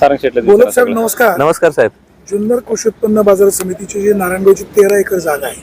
सारंग शेटला बोलत साहेब सगळं. नमस्कार. नमस्कार साहेब. जुन्नर कृषी उत्पन्न बाजार समितीची जी नारायणगावची तेरा एकर जागा आहे.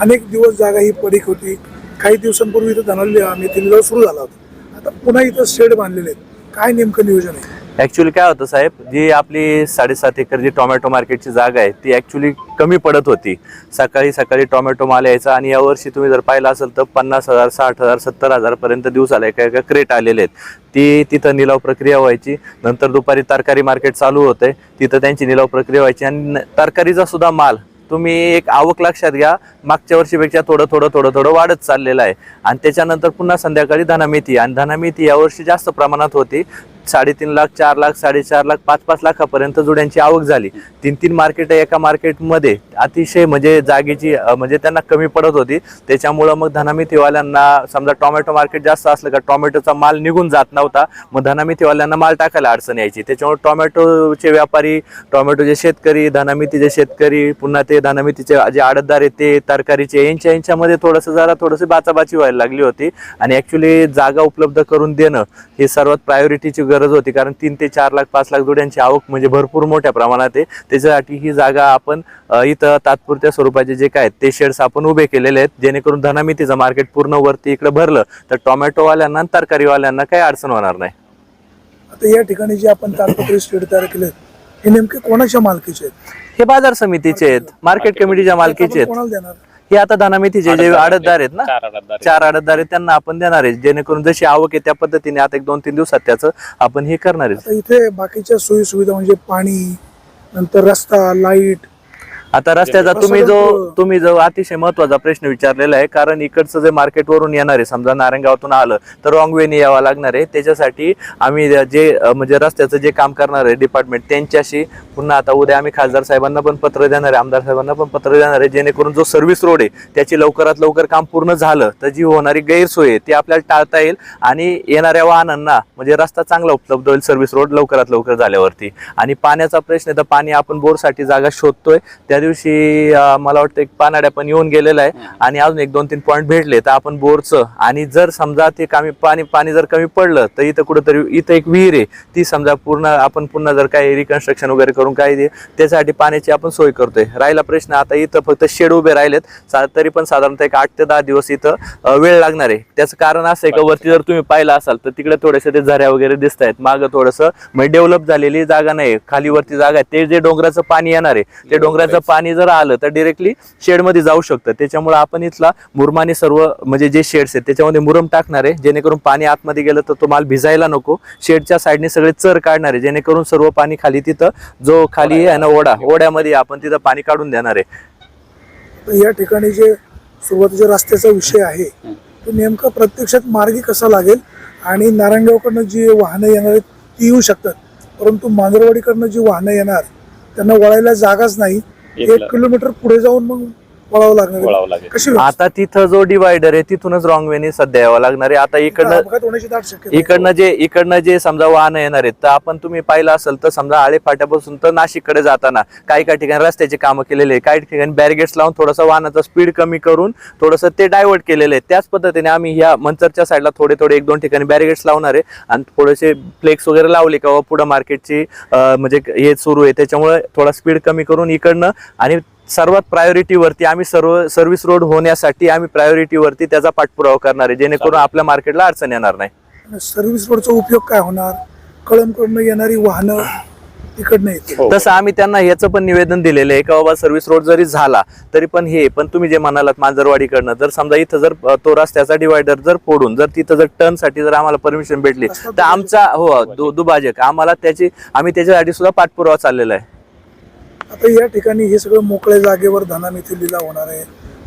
अनेक दिवस जागा ही पडीक होती. काही दिवसांपूर्वी इथं धनाली मेथी लिलाव सुरू झाला होता. आता पुन्हा इथं शेड बांधलेले आहेत. काय नेमकं नियोजन आहे? ॲक्च्युली काय होतं साहेब जी आपली साडेसात एकर जी टोमॅटो मार्केटची जागा आहे ती ॲक्च्युली कमी पडत होती. सकाळी सकाळी टोमॅटो माल यायचा आणि यावर्षी तुम्ही जर पाहिलं असेल तर पन्नास हजार साठ हजार सत्तर हजारपर्यंत दिवसाला एका एका क्रेट आलेले आहेत. ती तिथं निलाव प्रक्रिया व्हायची. नंतर दुपारी तरकारी मार्केट चालू होते तिथं त्यांची निलाव प्रक्रिया व्हायची. आणि न- तरकारीचा सुद्धा माल तुम्ही एक आवक लक्षात घ्या. मागच्या वर्षीपेक्षा थोडं थोडं थोडं थोडं वाढत चाललेलं आहे. आणि त्याच्यानंतर पुन्हा संध्याकाळी धनामिती आणि धनामेथी यावर्षी जास्त प्रमाणात होती. साडेतीन लाख चार लाख साडेचार लाख पाच पाच लाखापर्यंत जुड्यांची आवक झाली. तीन तीन मार्केट एका मार्केटमध्ये अतिशय म्हणजे जागेची म्हणजे त्यांना कमी पडत होती. त्याच्यामुळं मग धनामितीवाल्यांना समजा टोमॅटो मार्केट जास्त असलं का टोमॅटोचा माल निघून जात नव्हता. मग धनामितीवाल्यांना माल टाकायला अडचण यायची. त्याच्यामुळे टोमॅटोचे व्यापारी टोमॅटोचे शेतकरी धनामितीचे शेतकरी पुन्हा ते धनामितीचे जे आडतदार आहेत ते तरकारीचे यांच्या यांच्यामध्ये थोडंसं जरा थोडंसं बाचाबाची व्हायला लागली होती. आणि ॲक्च्युली जागा उपलब्ध करून देणं ही सर्वात प्रायोरिटीची गरज होती. कारण तीन ते चार लाख पाच लाख जोड्यांची आवक म्हणजे भरपूर मोठ्या प्रमाणात आहे. त्याच्यासाठी ही जागा आपण इथं तात्पुरत्या स्वरूपाचे जे काय ते शेड्स आपण उभे केलेले आहेत. जेणेकरून धनामितीचं मार्केट पूर्ण वरती इकडे भरलं तर टोमॅटोवाल्यांना तरकारीवाल्यांना काही अडचण होणार नाही. आता या ठिकाणी जे आपण तालपत्री शेड तयार केले हे नेमके कोणाच्या मालकीचे आहेत? हे बाजार समितीचे आहेत. मार्केट कमिटीच्या मालकीचे आहेत. कोणाला देणार? हे आता धनामितीचे जे आडतदार आहेत. ना? चार आडतदार आहेत. चार आडतदार आहेत त्यांना आपण देणार आहे. जेणेकरून जशी आवक आहे त्या पद्धतीने आता एक दोन तीन दिवसात त्याचं आपण हे करणार आहे. आता इथे बाकीच्या सोयी सुविधा म्हणजे पाणी नंतर रस्ता लाइट आता रस्त्याचा असं तुम्ही जो? तुम्ही जो अतिशय महत्त्वाचा प्रश्न विचारलेला आहे कारण इकडचं जे मार्केट वरून येणार आहे समजा नारायणगावातून आलं तर रॉंग वेने यावं लागणार आहे त्याच्यासाठी आम्ही जे म्हणजे रस्त्याचं जे काम करणार आहे डिपार्टमेंट त्यांच्याशी पुन्हा आता उद्या आम्ही खासदार साहेबांना पण पत्र देणार आहे आमदार साहेबांना पण पत्र देणार आहे जेणेकरून जो सर्व्हिस रोड आहे त्याची लवकरात लवकर काम पूर्ण झालं तर जी होणारी गैरसोय आहे ती आपल्याला टाळता येईल आणि येणाऱ्या वाहनांना म्हणजे रस्ता चांगला उपलब्ध होईल सर्व्हिस रोड लवकरात लवकर झाल्यावरती आणि पाण्याचा प्रश्न आहे तर पाणी आपण बोरसाठी जागा शोधतोय त्या दिवशी अं, मला वाटतं एक पानाड्या पण येऊन गेलेला आहे. आणि अजून एक दोन तीन पॉईंट भेटले तर आपण बोरचं. आणि जर समजा ते कमी पाणी पाणी जर कमी पडलं तर इथं कुठंतरी इथं एक विहीर आहे. ती समजा पूर्ण आपण पुन्हा जर काही रिकन्स्ट्रक्शन वगैरे करून काही दे त्याच्यासाठी पाण्याची आपण सोय करतोय. राहिला प्रश्न आता इथं फक्त शेड उभे राहिलेत. सा- तरी पण साधारणतः एक आठ ते दहा दिवस इथं अं, वेळ लागणार आहे. त्याचं कारण असं आहे का वरती जर तुम्ही पाहिलं असाल तर तिकडे थोडेसे ते झऱ्या वगैरे दिसत आहेत मागं थोडंसं म्हणजे डेव्हलप झालेली जागा नाही खाली वरती जागा आहे. ते जे डोंगराचं पाणी येणार आहे ते डोंगराचं पाणी जर आलं तर डिरेक्टली शेडमध्ये जाऊ शकतं. त्याच्यामुळे आपण इथला मुरमाने सर्व म्हणजे जे शेड्स आहेत त्याच्यामध्ये मुरम टाकणार आहे. जेणेकरून पाणी आतमध्ये गेलं तर तो माल भिजायला नको. शेडच्या साईडने सगळे चर काढणार आहे. जेणेकरून सर्व पाणी खाली तिथं जो खाली आहे ना ओढा ओढ्यामध्ये आपण तिथं पाणी काढून देणार आहे. तर या ठिकाणी जे सुरुवातीच्या रस्त्याचा विषय आहे तो नेमका प्रत्यक्षात मार्गी कसा लागेल? आणि नारायणगावकडनं जी वाहनं येणार आहेत ती येऊ शकतात. परंतु मांजरवाडीकडनं जी वाहनं येणार त्यांना वळायला जागाच नाही. एक किलोमीटर पुढे जाऊन मग वळावं लागणार आहे. वळावं लागेल कशी व्यवस्था? आता तिथं जो डिवायडर आहे तिथूनच रॉंग वेने सध्या यावं लागणार आहे आता इकडनं अपघात होण्याची दाट शक्यता आहे. इकडनं जे इकडनं जे समजा वाहनं येणार आहेत तर आपण तुम्ही पाहिलं असेल तर समजा आळे फाट्यापासून तर नाशिककडे जाताना काही काही ठिकाणी रस्त्याचे कामं केलेले आहे काही ठिकाणी बॅरिगेट्स लावून थोडंसं वाहनाचा स्पीड कमी करून थोडंसं ते डायव्हर्ट केलेलं आहे त्याच पद्धतीने आम्ही ह्या मंचरच्या साईडला थोडे थोडे एक दोन ठिकाणी बॅरिगेट्स लावणार आहे आणि थोडेसे फ्लेक्स वगैरे लावले का पुढं मार्केटची म्हणजे हे सुरू आहे त्याच्यामुळे थोडा स्पीड कमी करून इकडनं आणि सर्वात प्रायोरिटीवरती आम्ही सर्व सर्व्हिस रोड होण्यासाठी आम्ही प्रायोरिटीवरती त्याचा पाठपुरावा करणार आहे. जेणेकरून आपल्या मार्केटला अडचण येणार नाही. सर्व्हिस रोडचा उपयोग काय होणार? कळमकडनं येणारी वाहनं हो. तसं आम्ही त्यांना ह्याचं पण निवेदन दिलेलं आहे का बाबा सर्व्हिस रोड जरी झाला तरी पण हे पण तुम्ही जे म्हणालात मांजरवाडीकडनं जर समजा इथं जर तो रस्त्याचा डिवायडर जर फोडून जर तिथं जर टर्नसाठी जर आम्हाला परमिशन भेटली तर आमचा हो दु- दुभाजक. आम्हाला त्याची आम्ही त्याच्यासाठी सुद्धा पाठपुरावा चाललेला आहे. आता या ठिकाणी हे सगळं मोकळ्या जागेवर धना मिथी लिलाव होणार आहे.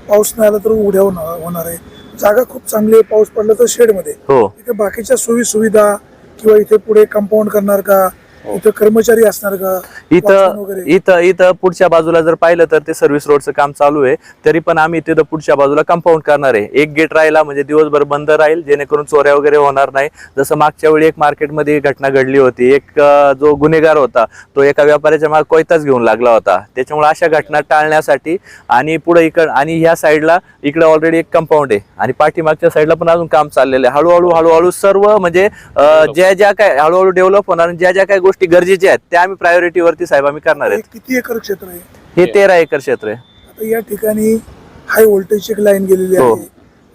पाऊस नाही आला तर होणार होणार आहे. जागा खूप चांगली आहे. पाऊस पडला तर शेडमध्ये. हो. इथे बाकीच्या सोयी सुविधा किंवा इथे पुढे कंपाऊंड करणार का? इथं कर्मचारी असणार का? इथं इथं इथं पुढच्या बाजूला जर पाहिलं तर ते सर्व्हिस रोडचं काम चालू आहे. तरी पण आम्ही तिथं पुढच्या बाजूला कंपाऊंड करणार आहे. एक गेट राहिला म्हणजे दिवसभर बंद राहील जेणेकरून चोऱ्या वगैरे होणार नाही. जसं मागच्या वेळी एक मार्केटमध्ये घटना घडली होती. एक जो गुन्हेगार होता तो एका व्यापाऱ्याच्या मागे कोयताच घेऊन लागला होता. त्याच्यामुळे अशा घटना टाळण्यासाठी आणि पुढे इकड आणि ह्या साईडला इकडे ऑलरेडी एक कंपाऊंड आहे. आणि पाठीमागच्या साईडला पण अजून काम चाललेलं आहे. हळूहळू हळूहळू सर्व म्हणजे ज्या ज्या काय हळूहळू डेव्हलप होणार ज्या ज्या काही गोष्टी गरजेच्या आहेत त्या आम्ही प्रायोरिटीवरती साहेब आम्ही करणार हे आहेत किती एकर क्षेत्र आहे? हे तेरा एकर क्षेत्र आहे. आता या ठिकाणी हाय व्होल्टेजची एक लाईन गेलेली हो. आहे.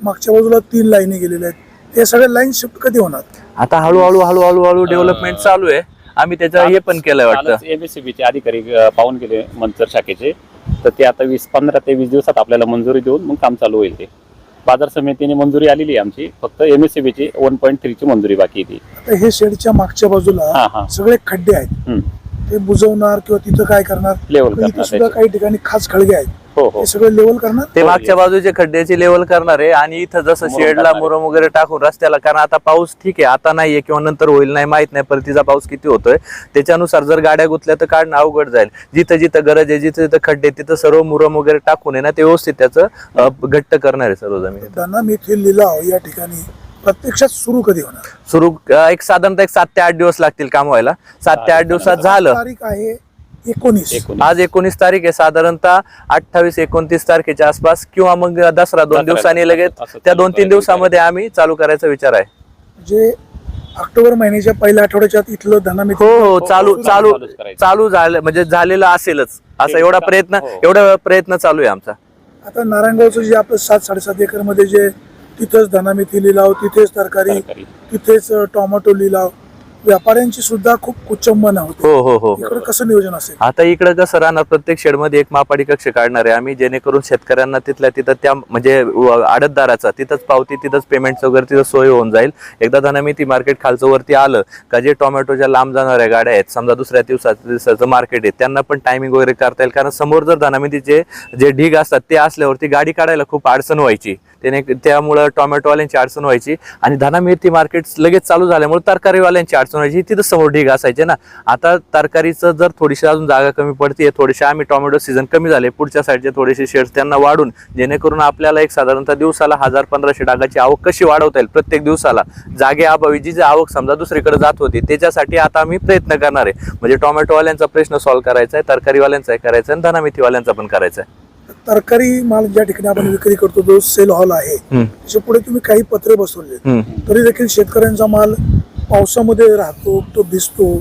मागच्या बाजूला तीन लाईनी गेलेल्या आहेत. हे सगळ्या लाईन शिफ्ट कधी होणार? आता हळूहळू हळूहळू हळू डेव्हलपमेंट चालू आहे. आम्ही त्याचं हे पण केलंय वाटतं. एमएससीबीचे अधिकारी अ, पाहून गेले मंचर शाखेचे. तर ते आता वीस पंधरा ते वीस दिवसात आपल्याला मंजुरी देऊन मग काम चालू होईल ते. बाजार समितीने मंजुरी आलेली आहे आमची फक्त एमएससीबीची वन पॉईंट थ्रीची मंजुरी बाकी आहे ती आता हे शेडच्या मागच्या हा, बाजूला हा. सगळे खड्डे आहेत हम्म. ते बुजवणार किंवा तिथं काय करणार Level पण इथे करणार सुद्धा त्याचे. काही ठिकाणी खास खळगे आहेत. हो हो. हे सगळे लेवल करणार. ते मागच्या बाजूचे खड्ड्याची लेवल करणार आहे आणि इथं जसं मुरुम शेडला टाकणार. मुरम वगैरे टाकून रस्त्याला कारण आता पाऊस ठीक आहे आता नाहीये किंवा नंतर होईल नाही माहीत नाही परतीचा पाऊस किती होतोय. त्याच्यानुसार जर गाड्या गुतल्या तर काढणं अवघड जाईल. जिथं जिथं गरज आहे जिथं जिथं खड्डे आहेत, तिथं सर्व मुरम वगैरे टाकून आहे ना ते व्यवस्थित त्याचं अं, घट्ट करणार आहे सर्व जमीन. दाना मेथील लिलाव या ठिकाणी. प्रत्यक्षात सुरू कधी होणार? सुरू एक साधारणतः एक सात ते आठ दिवस लागतील काम व्हायला. सात ते आठ दिवसात झालं. तारीख आहे एकोणीस. आज एकोणीस तारीख आहे. साधारणतः अठ्ठावीस एकोणतीस तारखेच्या आसपास किंवा मग दसरा दोन दिवसांनी लगेच त्या दोन तीन दिवसामध्ये आम्ही चालू करायचा विचार आहे. म्हणजे ऑक्टोबर महिन्याच्या पहिल्या आठवड्याच्या इथलं धना हो हो चालू चालू. चालू झालं. म्हणजे झालेलं असेलच. असा एवढा प्रयत्न हो. एवढा प्रयत्न चालू आहे आमचा. आता नारायणगावचं जे आपलं सात साडेसात एकरमध्ये जे तिथंच धना मेथी लिलाव तिथेच तरकारी. तिथेच टोमॅटो लिलाव. व्यापाऱ्यांची सुद्धा खूप कुचंबना होते. हो हो हो. इकडे कसं नियोजन असेल? आता इकडे कसं राहणार प्रत्येक शेडमध्ये एक मापाडी कक्ष काढणार आहे. आम्ही जेणेकरून शेतकऱ्यांना तिथल्या तिथं त्या म्हणजे आडतदाराचा तिथंच पावती तिथंच पेमेंट वगैरे तिथं सोय होऊन जाईल. एकदा धनामिती मार्केट खालचं वरती आलं का जे टोमॅटोच्या लांब जाणाऱ्या गाड्या आहेत समजा दुसऱ्या दिवसात दिवसाचं मार्केट आहे त्यांना पण टायमिंग वगैरे करता येईल. कारण समोर जर धनामितीचे जे ढीग असतात ते असल्यावरती गाडी काढायला खूप अडचण व्हायची. त्याने त्यामुळं टोमॅटोवाल्यांची अडचण व्हायची आणि धना मिरची मार्केट लगेच चालू झाल्यामुळे तरकारीवाल्यांची अडचण व्हायची. तिथं समोर ढीग असायचे ना. आता तरकारीचं जर थोडीशी अजून जागा कमी पडते थोडीशी आम्ही टोमॅटो सीझन कमी झाले पुढच्या साईडचे थोडेसे शेड्स त्यांना वाढून जेणेकरून आपल्याला एक साधारणतः दिवसाला हजार पंधराशे डागाची आवक कशी वाढवता येईल प्रत्येक दिवसाला? जागे अभावी जी जी आवक समजा दुसरीकडे जात होती त्याच्यासाठी आता आम्ही प्रयत्न करणार आहे. म्हणजे टोमॅटोवाल्यांचा प्रश्न सॉल्व्ह करायचा आहे तरकारीवाल्यांचा करायचा आहे आणि धनामिथीवाल्यांचा पण करायचा आहे. तरकारी माल ज्या ठिकाणी आपण विक्री करतो जो सेल हॉल आहे त्याच्या पुढे तुम्ही काही पत्रे बसवले. तरी देखील शेतकऱ्यांचा माल पावसामध्ये राहतो तो भिजतो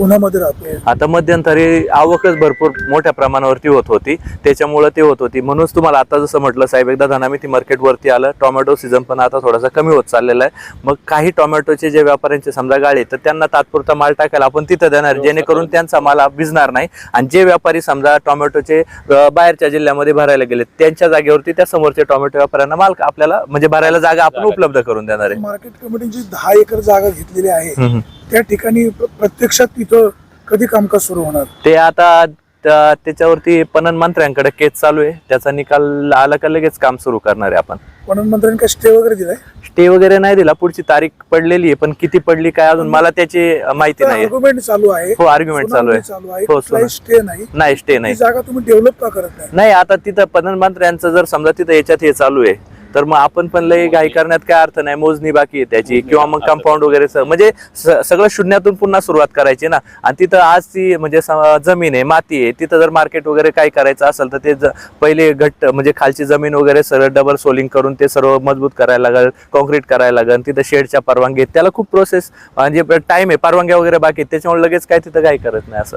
उन्हामध्ये राहतो. आता मध्यंतरी आवकच भरपूर मोठ्या प्रमाणावरती होत होती. त्याच्यामुळे ते होत होती. म्हणूनच तुम्हाला आता जसं म्हटलं साहेब एकदा धनामिती मार्केटवरती आलं. टोमॅटो सीझन पण आता थोडासा कमी होत चाललेला आहे. मग काही टोमॅटोचे जे व्यापाऱ्यांचे समजा गाळे तर त्यांना तात्पुरता माल टाकायला आपण तिथं देणार जेणेकरून त्यांचा माल भिजणार नाही. आणि जे व्यापारी समजा टोमॅटोचे बाहेरच्या जिल्ह्यामध्ये भरायला गेले त्यांच्या जागेवरती त्या समोरच्या टोमॅटो व्यापाऱ्यांना माल आपल्याला म्हणजे भरायला जागा आपण उपलब्ध करून देणार आहे. मार्केट कमिटीची दहा एकर जागा घेतलेली आहे. त्या ठिकाणी प्र- प्रत्यक्षात तिथं कधी कामकाज सुरू होणार? ते आता त्या- त्याच्यावरती पणन मंत्र्यांकडे केस चालू आहे. त्याचा निकाल आला का लगेच काम सुरू करणार आहे आपण. पणन मंत्र्यांनी काय स्टे वगैरे दिलाय? स्टे वगैरे नाही दिला. पुढची तारीख पडलेली आहे पण किती पडली काय अजून मला त्याची माहिती नाही आर्ग्युमेंट चालू आहे. हो आर्ग्युमेंट चालू आहे. हो, स्टे नाही. नाही स्टे नाही. जागा तुम्ही डेव्हलप का करत नाही? आता तिथं प्रधानमंत्र्यांचं जर समजा तिथं याच्यात हे चालू आहे तर मग आपण पण लय घाई करण्यात काय अर्थ नाही मोजणी बाकी आहे त्याची किंवा मग कंपाऊंड वगैरे म्हणजे सगळं शून्यातून पुन्हा सुरुवात करायची ना. आणि तिथं आज ती म्हणजे जमीन आहे माती आहे तिथं जर मार्केट वगैरे काय करायचं असेल तर ते पहिले घट्ट म्हणजे खालची जमीन वगैरे सरळ डबल सोलिंग करून ते सर्व मजबूत करायला लागेल कॉन्क्रीट करायला लागेल तिथं शेडच्या परवानगी. त्याला खूप प्रोसेस म्हणजे टाइम आहे परवानग्या वगैरे बाकी आहेत. त्याच्यामुळे लगेच काय तिथं काही करत नाही असं.